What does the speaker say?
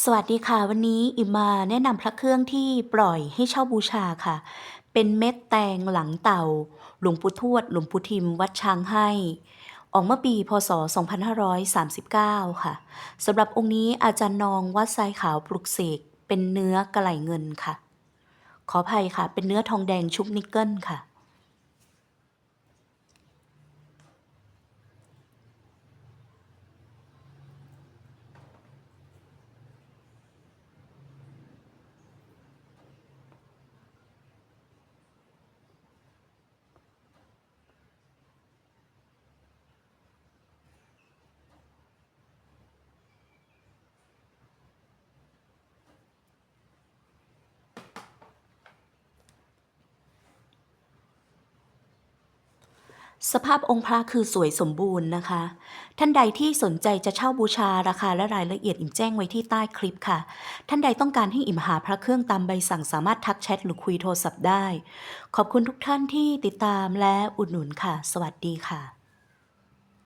สวัสดีค่ะ วันนี้อิมมาแนะนำพระเครื่องที่ปล่อยให้เช่าบูชาค่ะ เป็นเม็ดแตงหลังเต่า หลวงปู่ทวด หลวงปู่ทิม วัดช้างให้ ออกเมื่อปี พศ 2539 ค่ะสำหรับองค์นี้อาจารย์นองวัดทรายขาวปลุกเสก เป็นเนื้อกระไหลเงินค่ะ ขออภัยค่ะ เป็นเนื้อทองแดงชุบนิกเกิลค่ะ สภาพองค์พระคือสวยสมบูรณ์นะคะ ท่านใดที่สนใจจะเช่าบูชาราคาและรายละเอียดอิ่มแจ้งไว้ที่ใต้คลิปค่ะ ท่านใดต้องการให้อิ่มหาพระเครื่องตามใบสั่งสามารถทักแชทหรือคุยโทรศัพท์ได้ ขอบคุณทุกท่านที่ติดตามและอุดหนุนค่ะ สวัสดีค่ะ